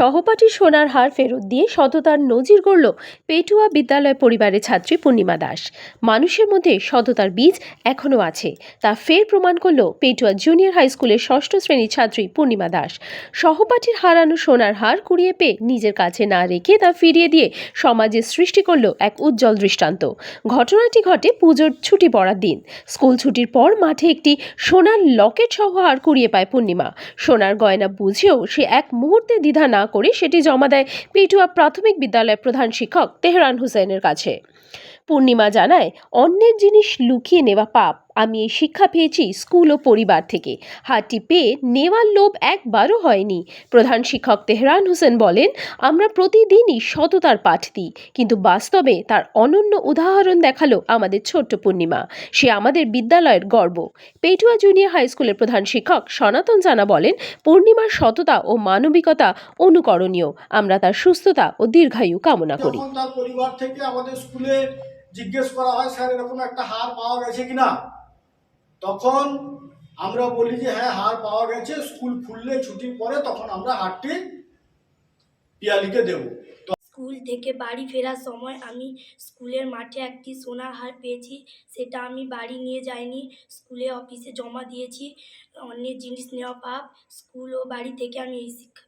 সহপাঠী সোনার হার ফেরত দিয়ে সততার নজির গড়ল পেটুয়া বিদ্যালয় পরিবারের ছাত্রী পূর্ণিমা দাস। মানুষের মধ্যে সততার বীজ এখনও আছে, তা ফের প্রমাণ করল পেটুয়া জুনিয়র হাই স্কুলের ষষ্ঠ শ্রেণির ছাত্রী পূর্ণিমা দাস। সহপাঠীর হারানো সোনার হার কুড়িয়ে পেয়ে নিজের কাছে না রেখে তা ফিরিয়ে দিয়ে সমাজে সৃষ্টি করল এক উজ্জ্বল দৃষ্টান্ত। ঘটনাটি ঘটে পুজোর ছুটি পড়ার দিন। স্কুল ছুটির পর মাঠে একটি সোনার লকেট সহ হার কুড়িয়ে পায় পূর্ণিমা। সোনার গয়না বুঝেও সে এক মুহূর্তে দ্বিধা না করে সেটি জমা দেয় পেটুয়া প্রাথমিক বিদ্যালয়ের প্রধান শিক্ষক তেহরান হুসেনের কাছে। পূর্ণিমা জানায়, অন্যের জিনিস লুকিয়ে নেওয়া পাপ। আমি এই শিক্ষা পেয়েছি স্কুল ও পরিবার থেকে। হারটি পেয়ে নেওয়ার লোভ একবারও হয়নি। প্রধান শিক্ষক তেহরান হোসেন বলেন, আমরা প্রতিদিনই সততার পাঠ দিই, কিন্তু বাস্তবে তার অনন্য উদাহরণ দেখাল আমাদের ছোট্ট পূর্ণিমা। সে আমাদের বিদ্যালয়ের গর্ব। পেটুয়া জুনিয়র হাই স্কুলের প্রধান শিক্ষক সনাতন জানা বলেন, পূর্ণিমার সততা ও মানবিকতা অনুকরণীয়। আমরা তার সুস্থতা ও দীর্ঘায়ু কামনা করি। পরিবার থেকে আমাদের স্কুলে জিজ্ঞেস করা হয়, স্যার, এরকম একটা হার পাওয়া গেছে কিনা? তখন আমরা বলি যে হ্যাঁ হার পাওয়া গেছে, স্কুল খুললে ছুটির পরে তখন আমরা হারটি পিয়ালিকে দেব। স্কুল থেকে বাড়ি ফেরার সময় আমি স্কুলের মাঠে একটি সোনার হার পেয়েছি, সেটা আমি বাড়ি নিয়ে যাইনি, স্কুলে অফিসে জমা দিয়েছি, অন্যের জিনিস নেওয়া পাপ, স্কুল ও বাড়ি থেকে আমি এই শিক্ষা